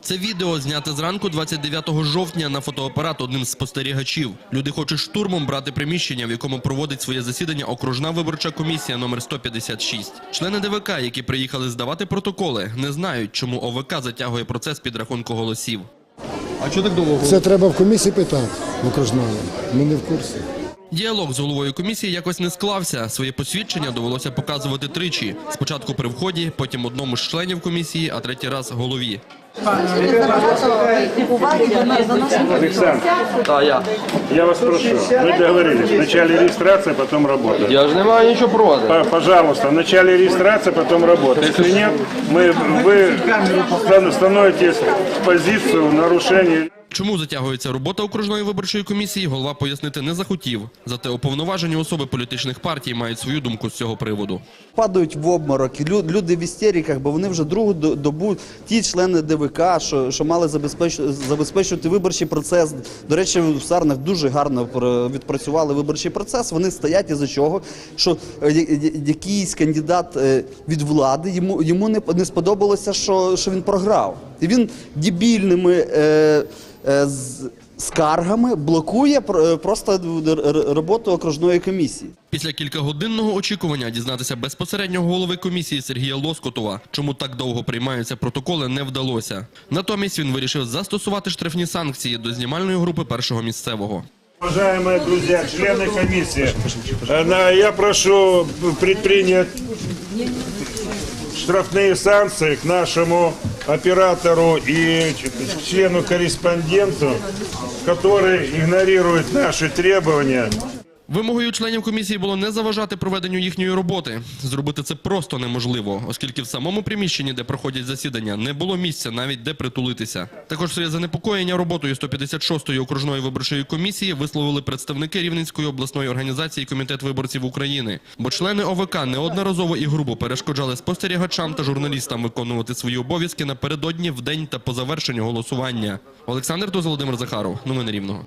Це відео зняте зранку 29 жовтня на фотоапарат одним з спостерігачів. Люди хочуть штурмом брати приміщення, в якому проводить своє засідання окружна виборча комісія номер 156. Члени ДВК, які приїхали здавати протоколи, не знають, чому ОВК затягує процес підрахунку голосів. А чого так довго? Це треба в комісії питати в окружному. Ми не в курсі. Діалог з головою комісії якось не склався. Своє посвідчення довелося показувати тричі. Спочатку при вході, потім одному з членів комісії, а третій раз голові. Александр, Да, я. я вас прошу, мы договорились, вначале регистрация, потом работа. Я ж не маю нічого проти. П- Пожалуйста, вначале регистрация, потом работа. Если нет, мы, вы стан- становитесь в позицию нарушения. Чому затягується робота окружної виборчої комісії, голова пояснити не захотів. Зате уповноважені особи політичних партій мають свою думку з цього приводу. Падають в обморок, люди в істериках, бо вони вже другу до- добу, ті члени ДВК, що, що мали забезпеч- забезпечувати виборчий процес. До речі, в Сарнах дуже гарно пр- відпрацювали виборчий процес. Вони стоять із-за чого, що е, якийсь кандидат е, від влади йому, йому не сподобалося, що, що він програв. І він дебільними. Е, е, з, Скаргами блокує пр- е, просто р- р- роботу окружної комісії. Після кількагодинного очікування дізнатися безпосередньо голови комісії Сергія Лоскотова, чому так довго приймаються протоколи, не вдалося. Натомість він вирішив застосувати штрафні санкції до знімальної групи першого місцевого. Уважаемые друзья, члены комиссии, э, на- я прошу предпринять штрафные санкции к нашему оператору и члену-корреспонденту, который игнорирует наши требования. Вимогою членів комісії було не заважати проведенню їхньої роботи. Зробити це просто неможливо, оскільки в самому приміщенні, де проходять засідання, не було місця навіть де притулитися. Також своє занепокоєння роботою 156-ї окружної виборчої комісії висловили представники Рівненської обласної організації Комітет виборців України. Бо члени ОВК неодноразово і грубо перешкоджали спостерігачам та журналістам виконувати свої обов'язки напередодні, в день та по завершенню голосування. Олександр Володимир Захаров. Новини Рівного.